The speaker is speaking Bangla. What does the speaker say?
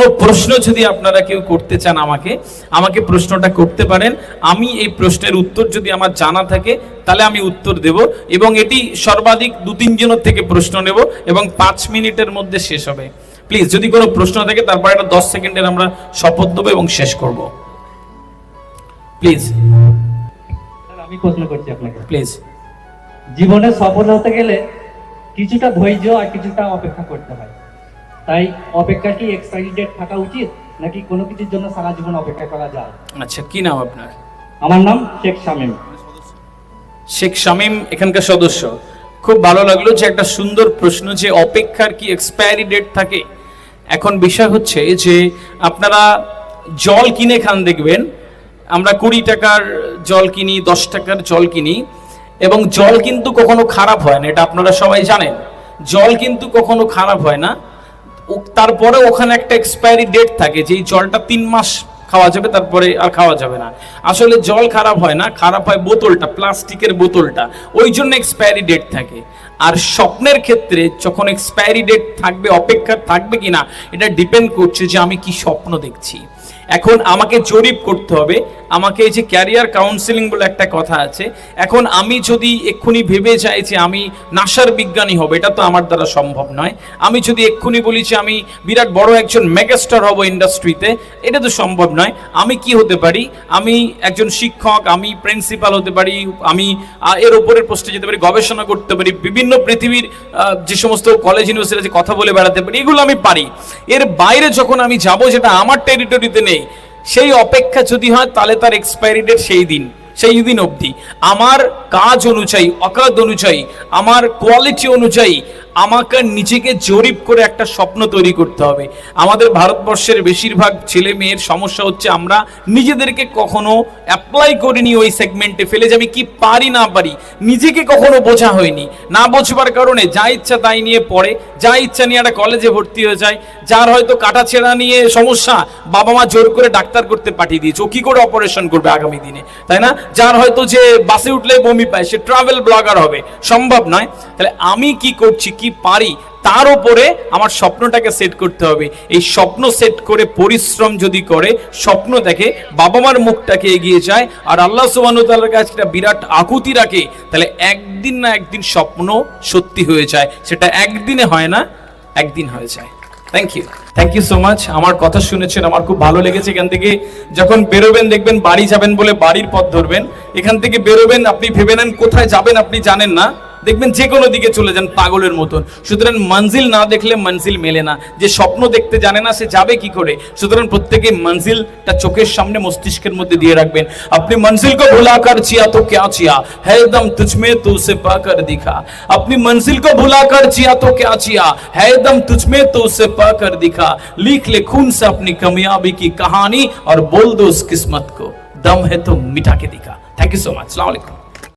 কোনো প্রশ্ন যদি আপনারা কেউ করতে চান আমাকে আমাকে প্রশ্নটা করতে পারেন। আমি এই প্রশ্নের উত্তর যদি আমার জানা থাকে তাহলে আমি উত্তর দেব এবং এটি সর্বাধিক দু তিনজনের থেকে প্রশ্ন নেব এবং পাঁচ মিনিটের মধ্যে শেষ হবে। প্লিজ যদি কোনো প্রশ্ন থাকে তারপরে একটা দশ সেকেন্ডের আমরা শপথ দেবো এবং শেষ করব। প্লিজ। আমি প্রশ্ন করছি আপনাকে। প্লিজ। জীবনে সফল হতে গেলে কিছুটা ধৈর্য আর কিছুটা অপেক্ষা করতে হয়। তাই অপেক্ষা কি এক্সপায়ারি ডেট থাকা উচিত নাকি কোনো কিছুর জন্য সারা জীবন অপেক্ষা করা যায়? আচ্ছা কি নাম আপনার? আমার নাম শেখ শামীম। শেখ শামীম এখানকার সদস্য। খুব ভালো লাগল যে একটা সুন্দর প্রশ্ন যে অপেক্ষার কি এক্সপায়ারি ডেট থাকে। এখন বিষয় হচ্ছে যে আপনারা জল কিনে খান দেখবেন। আমরা কুড়ি টাকার জল কিনি দশ টাকার জল কিনি এবং জল কিন্তু কখনো খারাপ হয় না এটা আপনারা সবাই জানেন। জল কিন্তু কখনো খারাপ হয় না। তারপরে ওখানে একটা এক্সপায়ারি ডেট থাকে যে জলটা তিন মাস খাওয়া যাবে, তারপরে আর খাওয়া যাবে না। আসলে জল খারাপ হয় না, খারাপ হয় বোতলটা, প্লাস্টিকের বোতলটা, ওই জন্য এক্সপায়ারি ডেট থাকে। আর স্বপ্নের ক্ষেত্রে যখন এক্সপায়ারি ডেট থাকবে, অপেক্ষা থাকবে কিনা, এটা ডিপেন্ড করছে যে আমি কি স্বপ্ন দেখছি। এখন আমাকে জরিপ করতে হবে। আমাকে এই যে ক্যারিয়ার কাউন্সিলিং বলে একটা কথা আছে, এখন আমি যদি এক্ষুনি ভেবে যাই যে আমি নাসার বিজ্ঞানী হব, এটা তো আমার দ্বারা সম্ভব নয়। আমি যদি এক্ষুনি বলি যে আমি বিরাট বড় একজন মেগাস্টার হব ইন্ডাস্ট্রিতে এটা তো সম্ভব নয়। আমি কি হতে পারি? আমি একজন শিক্ষক, আমি প্রিন্সিপাল হতে পারি, আমি এর উপরের পোস্টে যেতে পারি, গবেষণা করতে পারি, বিভিন্ন পৃথিবীর যে সমস্ত কলেজ ইউনিভার্সিটি কথা বলে বেড়াতে পারি, এগুলো আমি পারি। এর বাইরে যখন আমি যাব, যেটা আমার টেরিটরিতে নেই, সেই অপেক্ষা যদি হয়, তাহলে তার এক্সপায়ারি ডেট সেই দিন সেই দিন অবধি। আমার কাজ অনুযায়ী, অকাদ অনুযায়ী, আমার কোয়ালিটি অনুযায়ী আমাকে নিজেকে জরিপ করে একটা স্বপ্ন তৈরি করতে হবে। আমাদের ভারতবর্ষের বেশিরভাগ ছেলে মেয়ের সমস্যা হচ্ছে আমরা নিজেদেরকে কখনো অ্যাপ্লাই করিনি ওই সেগমেন্টে ফেলে যে আমি কি পারি না পারি। নিজেকে কখনো বোঝা হয়নি। না বোঝবার কারণে যা ইচ্ছা তাই নিয়ে পড়ে। যা ইচ্ছা নিয়ে একটা কলেজে ভর্তি হয়ে যায়। যার হয়তো কাটা ছেঁড়া নিয়ে সমস্যা বাবা মা জোর করে ডাক্তার করতে পাঠিয়ে দিয়েছে। ও কি করে অপারেশন করবে আগামী দিনে? তাই না? যার হয়তো যে বাসে উঠলে বমি পায়, সে ট্রাভেল ব্লগার হবে। সম্ভব নয়। তাহলে আমি কি করছি কি পারি, তার উপরে আমার স্বপ্নটাকে সেট করতে হবে। এই স্বপ্ন সেট করে, পরিশ্রম যদি করে, স্বপ্ন দেখে বাবা মার মুখটাকে এগিয়ে যায় আর আল্লাহ সুবাহতালার কাছে একটা বিরাট আকুতি রাখে, তাহলে একদিন না একদিন স্বপ্ন সত্যি হয়ে যায়। সেটা একদিনে হয় না, একদিন হয়ে যায়। Thank you thank you so much আমার কথা শুনেছেন, আমার খুব ভালো লেগেছে। এখান থেকে যখন বেরোবেন, দেখবেন বাড়ি যাবেন বলে বাড়ির পথ ধরবেন। এখান থেকে বেরোবেন, আপনি ভেবে নেন কোথায় যাবেন, আপনি জানেন না। দেখবেন যে কোনো দিকে চলে যান পাগলের মতন সুতরাং মঞ্জিল না দেখলে মঞ্জিল মেলে না যে স্বপ্ন দেখতে জানে না সে যাবে কি করে সুতরাং প্রত্যেকে মঞ্জিলটা চোখের সামনে মস্তিষ্কের মধ্যে দিয়ে রাখবেন আপনি मंजिल को भुलाकर जिया तो क्या जिया है दम तुझमें तो उसे पाकर दिखा अपनी मंजिल को भुलाकर जिया तो क्या जिया है दम तुझमें तो उसे पाकर दिखा लिख ले खून से अपनी कामयाबी की कहानी और बोल दो उस किस्मत को दम है तो मिटा के दिखा थैंक यू सो मच अलैक्म